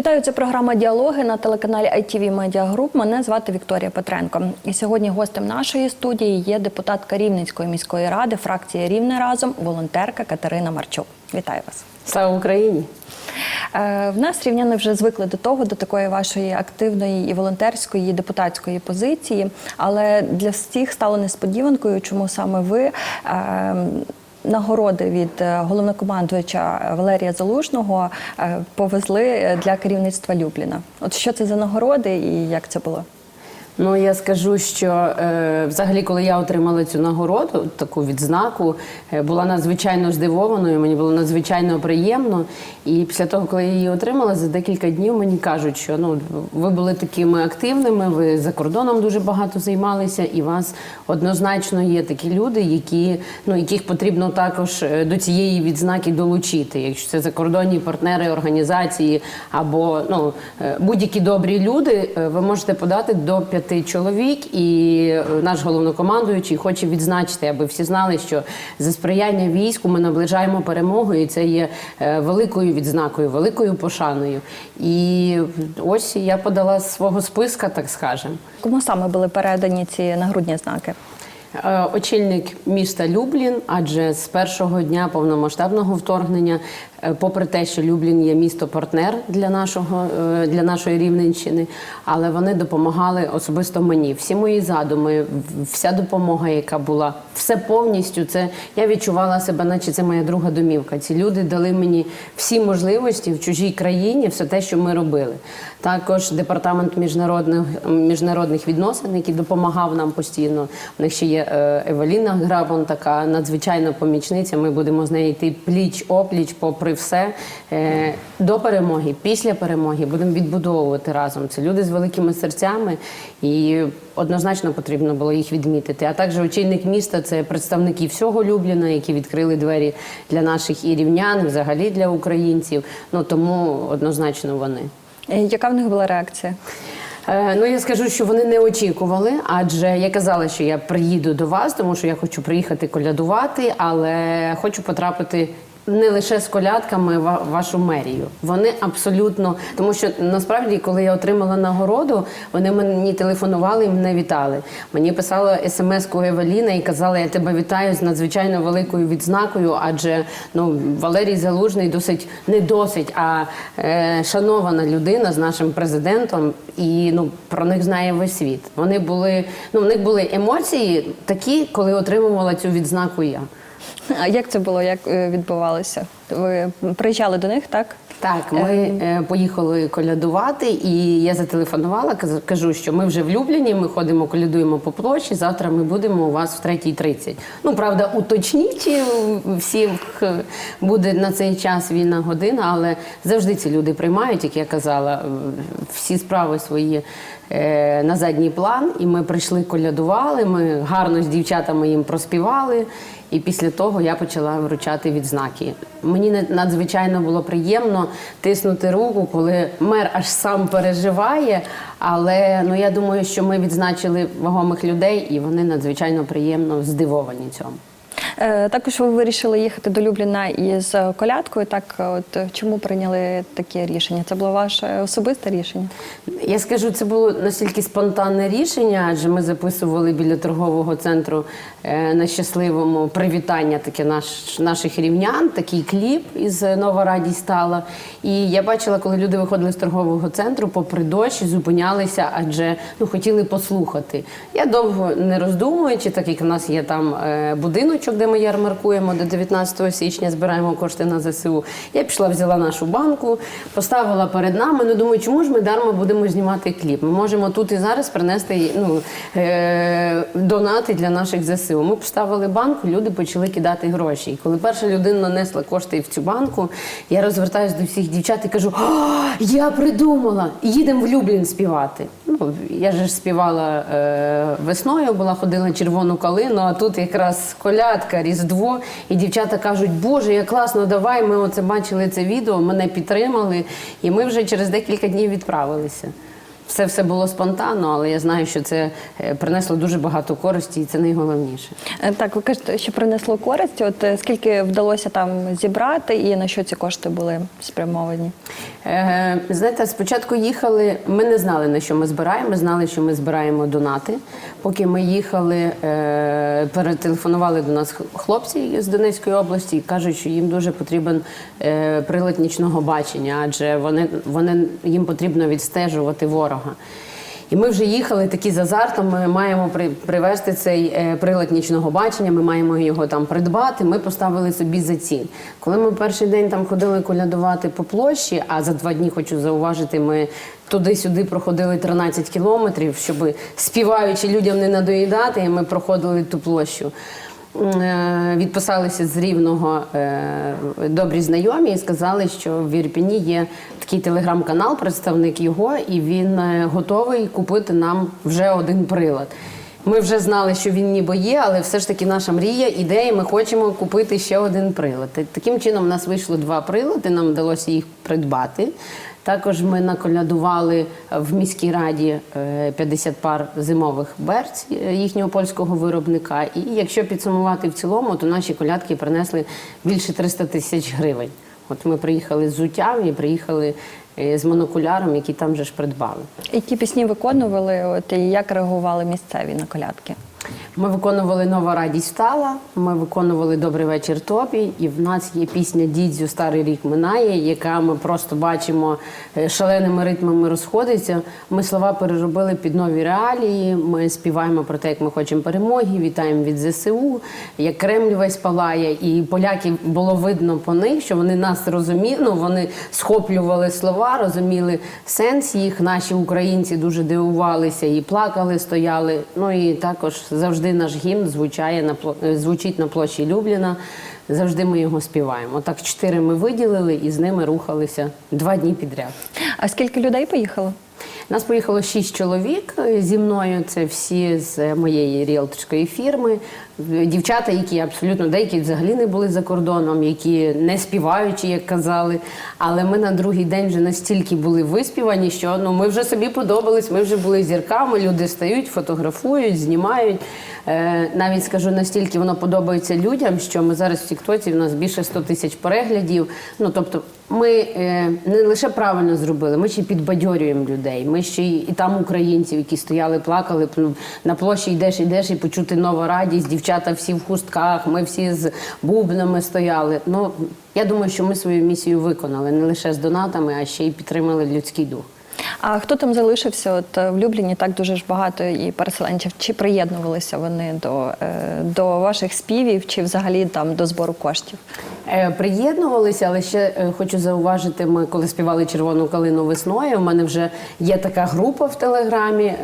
Вітаю, це програма Діалоги на телеканалі ITV Media Group. Мене звати Вікторія Петренко. І сьогодні гостем нашої студії є депутатка Рівненської міської ради, фракції Рівне разом, волонтерка Катерина Марчук. Вітаю вас. Слава Україні! Е, В нас рівняни вже звикли до того, до такої вашої активної і волонтерської, і депутатської позиції. Але для всіх стало несподіванкою, чому саме ви. Е, Нагороди від е, головнокомандувача Валерія Залужного е, повезли для керівництва Любліна. От що це за нагороди і як це було? Ну я скажу, що е, взагалі, коли я отримала цю нагороду, таку відзнаку, е, була надзвичайно здивованою. Мені було надзвичайно приємно. І після того, коли я її отримала, за декілька днів мені кажуть, що ну ви були такими активними, ви за кордоном дуже багато займалися, і вас однозначно є такі люди, які ну яких потрібно також е, до цієї відзнаки долучити. Якщо це закордонні партнери, організації або ну е, будь-які добрі люди, е, ви можете подати до п'яти чоловік, і е, наш головнокомандуючий хоче відзначити, аби всі знали, що за сприяння війську ми наближаємо перемогу, і це є е, великою відзнакою, великою пошаною. І ось я подала свого списка, так скажемо. Кому саме були передані ці нагрудні знаки? Е, Очільник міста Люблін, адже з першого дня повномасштабного вторгнення, попри те, що Люблін є місто-партнер для нашого е, для нашої рівненщини, але вони допомагали особисто мені. Всі мої задуми, вся допомога, яка була, все повністю. Це я відчувала себе, наче це моя друга домівка. Ці люди дали мені всі можливості в чужій країні, все те, що ми робили. Також департамент міжнародних міжнародних відносин, який допомагав нам постійно. У них ще є е, Евеліна Грабон, така надзвичайна помічниця. Ми будемо з нею йти пліч опліч, попри все Е, до перемоги, після перемоги будемо відбудовувати разом. Це люди з великими серцями, і однозначно потрібно було їх відмітити. А також очільник міста це представники всього Любліна, які відкрили двері для наших і рівнян, і взагалі для українців. Ну тому однозначно вони. Е, Яка в них була реакція? Е, Ну, я скажу, що вони не очікували, адже я казала, що я приїду до вас, тому що я хочу приїхати колядувати, але хочу потрапити. Не лише з колядками вашу мерію. Вони абсолютно, тому що насправді, коли я отримала нагороду, вони мені телефонували і мене вітали. Мені писала смс-ку Евеліна і казала, я тебе вітаю з надзвичайно великою відзнакою, адже ну Валерій Залужний досить не досить, а е, шанована людина з нашим президентом, і ну про них знає весь світ. Вони були ну в них були емоції такі, коли отримувала цю відзнаку я. А як це було? Як е, відбувалося? Ви приїжджали до них, так? Так, ми е, поїхали колядувати, і я зателефонувала, кажу, що ми вже в Любліні, ми ходимо, колядуємо по площі. Завтра ми будемо у вас в 3.30. Ну, правда, уточніть е, всіх е, буде на цей час вільна година, але завжди ці люди приймають, як я казала, е, всі справи свої е, на задній план. І ми прийшли колядували. Ми гарно з дівчатами їм проспівали. І після того я почала вручати відзнаки. Мені надзвичайно було приємно тиснути руку, коли мер аж сам переживає. Але ну я думаю, що ми відзначили вагомих людей, і вони надзвичайно приємно здивовані цьому. Е, Також ви вирішили їхати до Любліна із колядкою. Так, от е, чому прийняли таке рішення? Це було ваше особисте рішення? Я скажу, це було настільки спонтанне рішення, адже ми записували біля торгового центру е, на щасливому привітання таке наш, наших рівнян, такий кліп із Нова радість стала. І я бачила, коли люди виходили з торгового центру, попри дощ, зупинялися, адже ну хотіли послухати. Я довго не роздумуючи, так як у нас є там е, будиночок, де ми ярмаркуємо до 19 січня, збираємо кошти на ЗСУ. Я пішла, взяла нашу банку, поставила перед нами. Ну думаю, чому ж ми дарма будемо знімати кліп? Ми можемо тут і зараз принести ну, е- донати для наших ЗСУ. Ми поставили банку, люди почали кидати гроші. І коли перша людина нанесла кошти в цю банку, я розвертаюся до всіх дівчат і кажу: «О, я придумала! Їдемо в Люблін співати. Ну, я ж співала е, весною, була ходила червону калину, а тут якраз колядка, Різдво. І дівчата кажуть, Боже, як класно, давай. Ми оце бачили це відео, мене підтримали, і ми вже через декілька днів відправилися. все все було спонтанно, але я знаю, що це е, принесло дуже багато користі, і це найголовніше. Е, Так, ви кажете, що принесло користь. От е, скільки вдалося там зібрати, і на що ці кошти були спрямовані? Е, знаєте, спочатку їхали, ми не знали, на що ми збираємо. Ми знали, що ми збираємо донати. Поки ми їхали, е, перетелефонували до нас хлопці з Донецької області і кажуть, що їм дуже потрібен е, прилад нічного бачення, адже вони, вони їм потрібно відстежувати ворога. І ми вже їхали такі з азартом. Ми маємо при, привезти цей е, прилад нічного бачення. Ми маємо його там придбати. Ми поставили собі за ціль. Коли ми перший день там ходили колядувати по площі, а за два дні хочу зауважити, ми туди-сюди проходили 13 кілометрів, щоб співаючи людям не надоїдати, і ми проходили ту площу. Е, Відписалися з рівного е, добрі знайомі і сказали, що в Ірпіні є такий телеграм-канал, представник його, і він е, готовий купити нам вже один прилад. Ми вже знали, що він ніби є, але все ж таки наша мрія, ідея, ми хочемо купити ще один прилад. Таким чином, у нас вийшло два прилади, нам вдалося їх придбати. Також ми наколядували в міській раді е, 50 пар зимових берць е, їхнього польського виробника. І якщо підсумувати в цілому, то наші колядки принесли більше 300 тисяч гривень. От ми приїхали з зуттям і приїхали е, з монокуляром, який там же ж придбали. Які пісні виконували? От і як реагували місцеві на колядки? Ми виконували Нова радість стала. Ми виконували Добрий вечір тобі. І в нас є пісня Дідзю Старий рік минає, яка ми просто бачимо е, шаленими ритмами розходиться. Ми слова переробили під нові реалії. Ми співаємо про те, як ми хочемо перемоги, вітаємо від ЗСУ, як Кремль весь палає. І поляки було видно по них, що вони нас розуміли. Ну, вони схоплювали слова, розуміли сенс їх. Наші українці дуже дивувалися і плакали, стояли. Ну і також завжди наш гімн звучає на е, звучить на площі Любліна. Завжди ми його співаємо. Так, чотири ми виділили і з ними рухалися два дні підряд. А скільки людей поїхало? Нас поїхало шість чоловік зі мною. Це всі з моєї ріелторської фірми. Дівчата, які абсолютно деякі взагалі не були за кордоном, які не співаючи, як казали. Але ми на другий день вже настільки були виспівані, що ну ми вже собі подобались. Ми вже були зірками. Люди стають, фотографують, знімають. Е, навіть скажу настільки воно подобається людям, що ми зараз в Тіктоці в нас більше 100 тисяч переглядів. Ну тобто, ми е, не лише правильно зробили, ми ще підбадьорюємо людей. Ми ще й і там українців, які стояли, плакали. Ну, на площі йдеш, йдеш і почути нова радість. Дівчата всі в хустках, ми всі з бубнами стояли. Ну я думаю, що ми свою місію виконали не лише з донатами, а ще й підтримали людський дух. А хто там залишився? От е, в Любліні так дуже ж багато і переселенців. Чи приєднувалися вони до, е, до ваших співів, чи взагалі там до збору коштів? Е, Приєднувалися, але ще хочу зауважити, ми коли співали червону калину весною. У мене вже є така група в телеграмі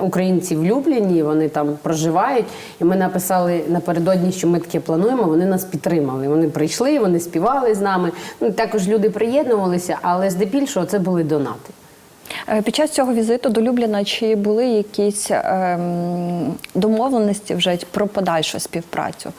українці в Любліні. Вони там проживають. І ми написали напередодні, що ми таке плануємо. Вони нас підтримали. Вони прийшли, вони співали з нами. Ну також люди приєднувалися, але здебільшого це були донати. Е, Під час цього візиту до Любліна чи були якісь ем, домовленості вже про подальшу співпрацю?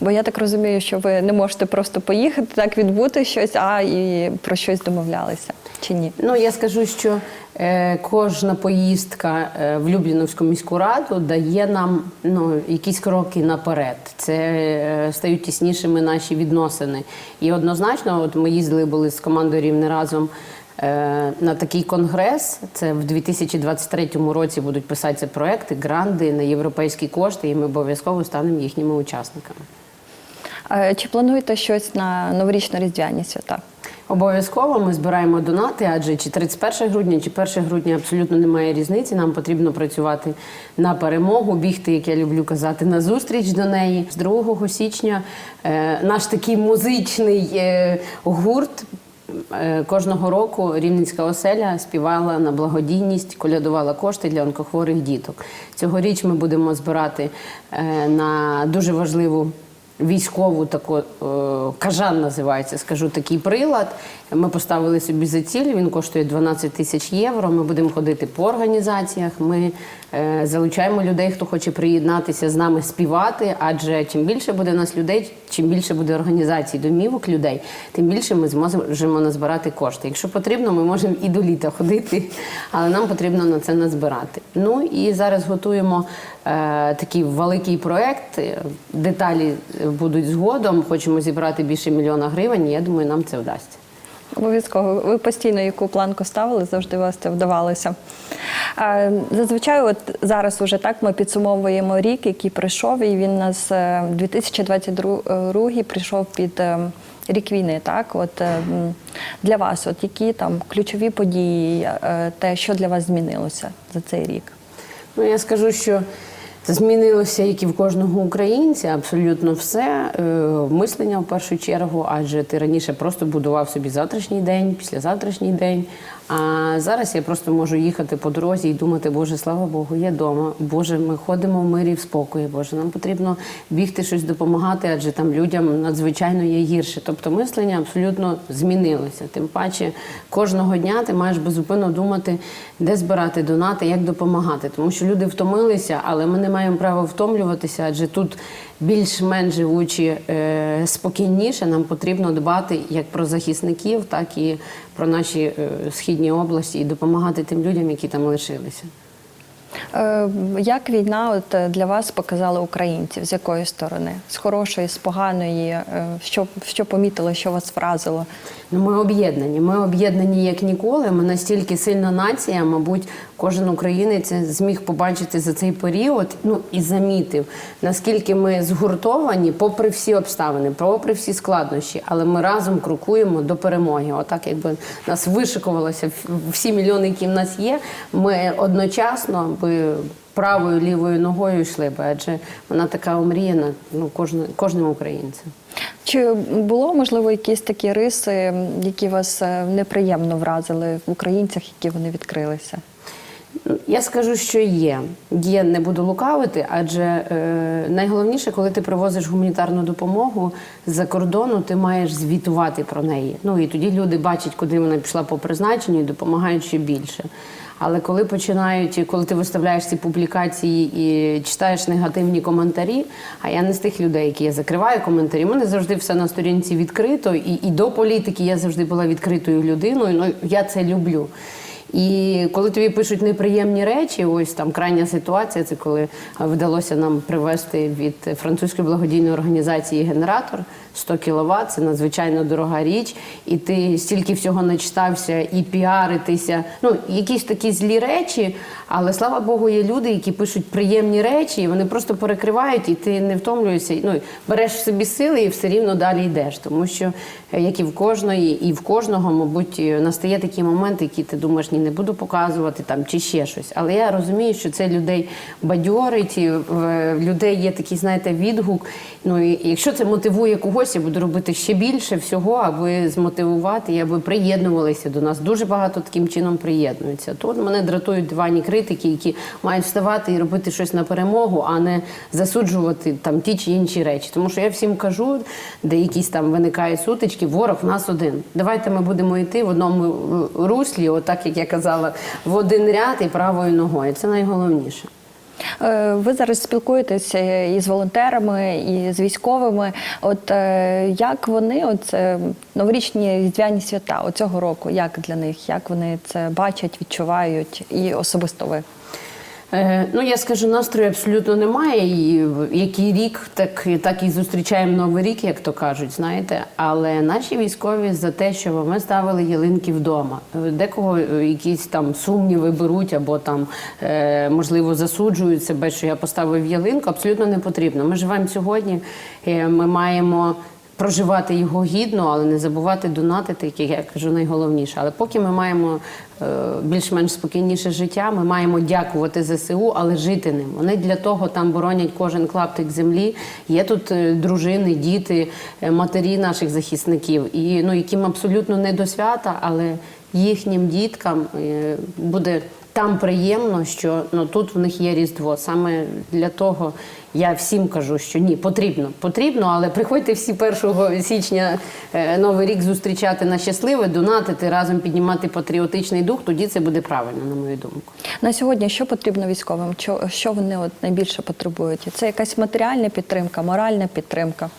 Бо я так розумію, що ви не можете просто поїхати, так відбути щось, а і про щось домовлялися чи ні? Ну я скажу, що е, кожна поїздка е, в Любліновську міську раду дає нам ну, якісь кроки наперед. Це е, стають тіснішими наші відносини. І однозначно, от ми їздили були з командою рівне разом. Е, На такий конгрес це в 2023 році будуть писатися проекти, гранди на європейські кошти, і ми обов'язково станемо їхніми учасниками. Е, Чи плануєте щось на новорічно-різдвяні свята? Обов'язково ми збираємо донати, адже чи 31 грудня, чи 1 грудня абсолютно немає різниці. Нам потрібно працювати на перемогу, бігти, як я люблю казати, на зустріч до неї. З 2 січня е, наш такий музичний гурт. Е, Кожного року Рівненська оселя співала на благодійність, колядувала кошти для онкохворих діток. Цьогоріч ми будемо збирати е, на дуже важливу військову таку е, кажан називається, скажу такий прилад. Ми поставили собі за ціль. Він коштує 12 тисяч євро. Ми будемо ходити по організаціях. Ми е, залучаємо людей, хто хоче приєднатися з нами співати. Адже чим більше буде нас людей, чим більше буде організацій, домівок людей, тим більше ми зможемо назбирати кошти. Якщо потрібно, ми можемо і до літа ходити, але нам потрібно на це назбирати. Ну і зараз готуємо е, такий великий проект. Деталі будуть згодом. Хочемо зібрати більше мільйона гривень. і Я думаю, нам це вдасться. Обов'язково. Ви постійно яку планку ставили, завжди вас це вдавалося. Е, Зазвичай, от зараз уже так ми підсумовуємо рік, який прийшов, і він нас е, 2022 прийшов під е, рік війни. Так, от е, для вас, от які там ключові події, е, те, що для вас змінилося за цей рік? Ну, я скажу, що змінилося, як і в кожного українця, абсолютно все. Е, Мислення в першу чергу, адже ти раніше просто будував собі завтрашній день, післязавтрашній день. А зараз я просто можу їхати по дорозі і думати, Боже, слава Богу, я вдома. Боже, ми ходимо в мирі в спокої. Боже, нам потрібно бігти щось допомагати, адже там людям надзвичайно є гірше. Тобто мислення абсолютно змінилося. Тим паче кожного дня ти маєш безупинно думати, де збирати донати, як допомагати. Тому що люди втомилися, але ми не маємо права втомлюватися, адже тут більш-менш живучи е, спокійніше, нам потрібно дбати як про захисників, так і про наші е, східні області і допомагати тим людям, які там лишилися. Е, Як війна от е, для вас показала українців? З якої сторони? З хорошої, з поганої? Що, що помітили, що вас вразило? Ну, ми об'єднані. Ми об'єднані як ніколи. Ми настільки сильна нація. Мабуть, кожен українець зміг побачити за цей період. Ну і замітив, наскільки ми згуртовані, попри всі обставини, попри всі складнощі, але ми разом крокуємо до перемоги. Отак, якби нас вишикувалося всі мільйони, які в нас є. Ми одночасно би правою лівою ногою йшли би, адже вона така омріяна ну, кожним, кожним українцем. Чи було можливо якісь такі риси, які вас е, неприємно вразили в українцях, які вони відкрилися? Я скажу, що є. Є, не буду лукавити, адже е, найголовніше, коли ти привозиш гуманітарну допомогу з-за кордону, ти маєш звітувати про неї. Ну і тоді люди бачать, куди вона пішла по призначенню і допомагають ще більше. Але коли починають, коли ти виставляєш ці публікації і читаєш негативні коментарі, а я не з тих людей, які я закриваю коментарі, у мене завжди все на сторінці відкрито, і, і до політики я завжди була відкритою людиною. Ну я це люблю. І коли тобі пишуть неприємні речі, ось там крайня ситуація, це коли е, вдалося нам привезти від французької благодійної організації генератор 100 кВт, це надзвичайно дорога річ, і ти стільки всього начитався і піаритися. Ну, якісь такі злі речі, але слава Богу, є люди, які пишуть приємні речі, і вони просто перекривають, і ти не втомлюєшся. Ну, береш собі сили і все рівно далі йдеш. Тому що, е, як і в кожної, і в кожного, мабуть, е, настає такий момент, який ти думаєш, ні, не буду показувати там чи ще щось. Але я розумію, що це людей бадьорить, і в людей є такий, знаєте, відгук. Ну і якщо це мотивує когось, я буду робити ще більше всього, аби змотивувати і аби приєднувалися до нас. Дуже багато таким чином приєднуються. То мене дратують дивані критики, які мають вставати і робити щось на перемогу, а не засуджувати там ті чи інші речі. Тому що я всім кажу, де якісь там виникають сутички, ворог в нас один. Давайте ми будемо йти в одному е, руслі, отак як я казала, в один ряд і правою ногою. Це найголовніше. Е, Ви зараз спілкуєтеся із волонтерами, і з військовими. От е, як вони, от е, новорічні різдвяні свята оцього року, як для них, як вони це бачать, відчувають, і особисто ви? Е, Ну, я скажу, настрою абсолютно немає. І який рік, так, так і зустрічаємо новий рік, як то кажуть, знаєте. Але наші військові за те, що ми ставили ялинки вдома. Декого е, якісь там сумніви беруть або там е, можливо засуджують себе, що я поставив ялинку. Абсолютно не потрібно. Ми живемо сьогодні. Ми маємо проживати його гідно, але не забувати донатити, як я кажу, найголовніше. Але поки ми маємо е, більш-менш спокійніше життя, ми маємо дякувати ЗСУ, але жити ним. Вони для того там боронять кожен клаптик землі. Є тут е, дружини, діти, е, матері наших захисників, і ну яким абсолютно не до свята, але їхнім діткам буде там приємно, що ну тут в них є різдво. Саме для того я всім кажу, що ні, потрібно, потрібно, але приходьте всі 1 січня е, новий рік зустрічати на щасливе, донатити разом піднімати патріотичний дух. Тоді це буде правильно, на мою думку. На сьогодні що потрібно військовим? Що, що вони от найбільше потребують? Це якась матеріальна підтримка, моральна підтримка.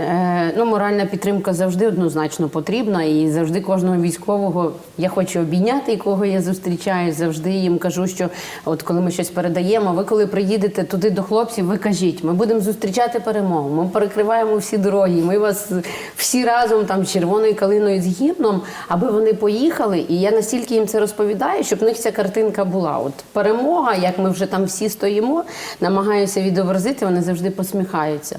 Е, Ну, моральна підтримка завжди однозначно потрібна, і завжди кожного військового я хочу обійняти, кого я зустрічаю. Завжди їм кажу, що от коли ми щось передаємо, ви коли приїдете туди до хлопців, ви кажіть, ми будемо зустрічати перемогу. Ми перекриваємо всі дороги. Ми вас всі разом там червоною калиною з гімном, аби вони поїхали. І я настільки їм це розповідаю, щоб в них ця картинка була. От перемога, як ми вже там всі стоїмо, намагаюся відобразити, вони завжди посміхаються.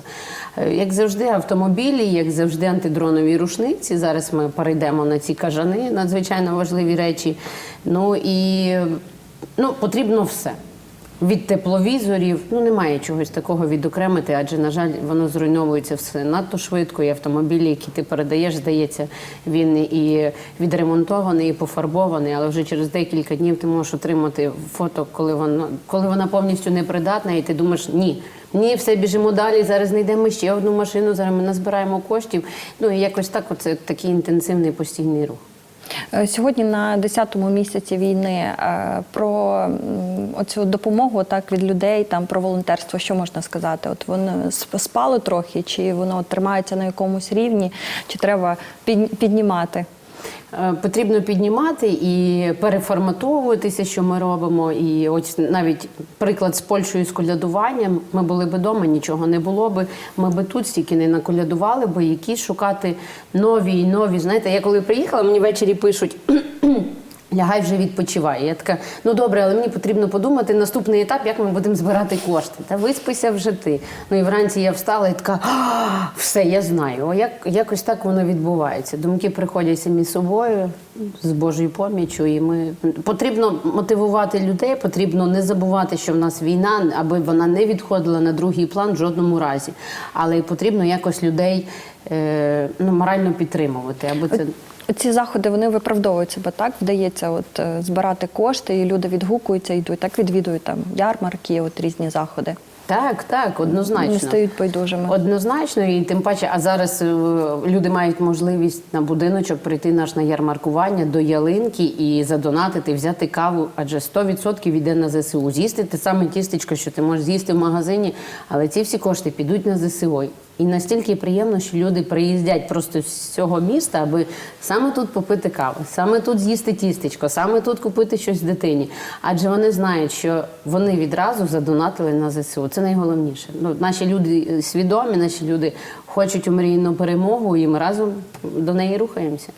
Е, Як завжди, автомобілі, як завжди, антидронові рушниці. Зараз ми перейдемо на ці кажани, надзвичайно важливі речі. Ну і ну, потрібно все. Від тепловізорів, ну немає чогось такого відокремити, адже, на жаль, воно зруйновується все надто швидко. І автомобілі, які ти передаєш, здається, він і відремонтований, і пофарбований, але вже через декілька днів ти можеш отримати фото, коли вона, коли вона повністю непридатна, і ти думаєш, ні. Ні, все біжимо далі. Зараз знайдемо ще одну машину. Зараз ми назбираємо коштів. Ну і якось так, оце такий інтенсивний постійний рух. Е, Сьогодні на 10-му місяці війни е, про оцю допомогу так від людей, там про волонтерство, що можна сказати? От воно сп- спало трохи, чи воно тримається на якомусь рівні, чи треба під- піднімати? Е, Потрібно піднімати і переформатовуватися, що ми робимо. І ось навіть приклад з Польщею з колядуванням. Ми були би вдома, нічого не було би. Ми би тут стільки не наколядували, бо які шукати нові і нові. Знаєте, я коли приїхала, мені ввечері пишуть. Лягай вже відпочивай. Я така, ну добре, але мені потрібно подумати наступний етап, як ми будемо збирати кошти. Та виспися вже ти. Ну і вранці я встала і така, «А, все, я знаю. О, як, якось так воно відбувається. Думки приходять самі собою з Божою поміччю. І ми потрібно мотивувати людей, потрібно не забувати, що в нас війна, аби вона не відходила на другий план в жодному разі. Але потрібно якось людей е, ну, морально підтримувати, аби це. Ці заходи вони виправдовують себе, так вдається от е, збирати кошти, і люди відгукуються, йдуть, так відвідують там ярмарки, от різні заходи. Так, так, однозначно. Не стають байдужими. Однозначно, і тим паче, а зараз е, люди мають можливість на будиночок прийти наш на ярмаркування до ялинки і задонатити, взяти каву, адже 100% йде на ЗСУ. З'їсти те саме тістечко, що ти можеш з'їсти в магазині, але ці всі кошти підуть на ЗСУ. І настільки приємно, що люди приїздять просто з цього міста, аби саме тут попити каву, саме тут з'їсти тістечко, саме тут купити щось дитині. Адже вони знають, що вони відразу задонатили на ЗСУ. Це найголовніше. Ну, наші люди свідомі, наші люди хочуть омрійну перемогу, і ми разом до неї рухаємося.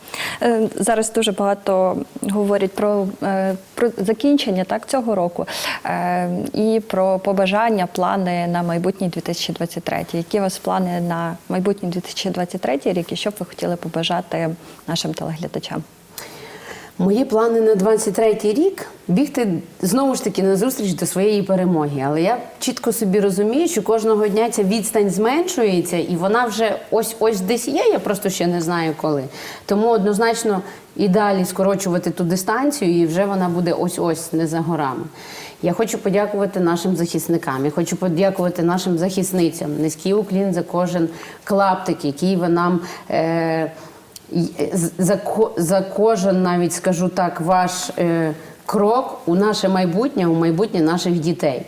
Е, Зараз дуже багато говорять про, е, про закінчення так, цього року е, і про побажання, плани на майбутній 2023. Які у вас плани на майбутній 2023 рік і що б ви хотіли побажати нашим телеглядачам? Мої плани на 23-й рік бігти знову ж таки на зустріч до своєї перемоги. Але я чітко собі розумію, що кожного дня ця відстань зменшується, і вона вже ось ось десь є. Я просто ще не знаю коли. Тому однозначно і далі скорочувати ту дистанцію, і вже вона буде ось ось не за горами. Я хочу подякувати нашим захисникам. Я хочу подякувати нашим захисницям. Низький уклін за кожен клаптик, який ви нам. Е- за, за кожен, навіть скажу так, ваш е, крок у наше майбутнє, у майбутнє наших дітей.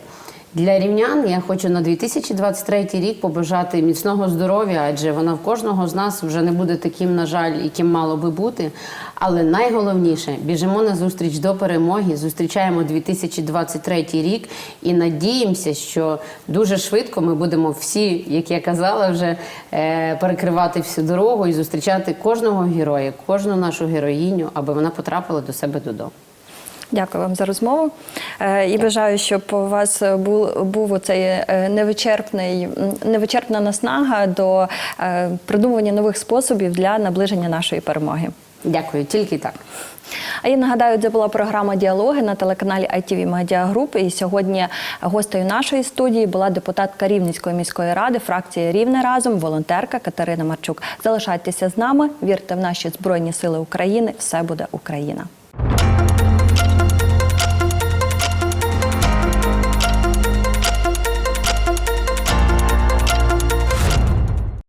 Для рівнян я хочу на 2023 рік побажати міцного здоров'я, адже вона в кожного з нас вже не буде таким, на жаль, яким мало би бути. Але найголовніше біжимо на зустріч до перемоги, зустрічаємо 2023 рік і надіємося, що дуже швидко ми будемо всі, як я казала, вже е, перекривати всю дорогу і зустрічати кожного героя, кожну нашу героїню, аби вона потрапила до себе додому. Дякую вам за розмову. Е, І бажаю, щоб у вас був, був оцей е, невичерпний, невичерпна наснага до е, придумування нових способів для наближення нашої перемоги. Дякую, тільки так. А я нагадаю, це була програма Діалоги на телеканалі ITV Media Group. І сьогодні гостею нашої студії була депутатка Рівненської міської ради, фракція Рівне разом, волонтерка Катерина Марчук. Залишайтеся з нами, вірте в наші збройні сили України. Все буде Україна.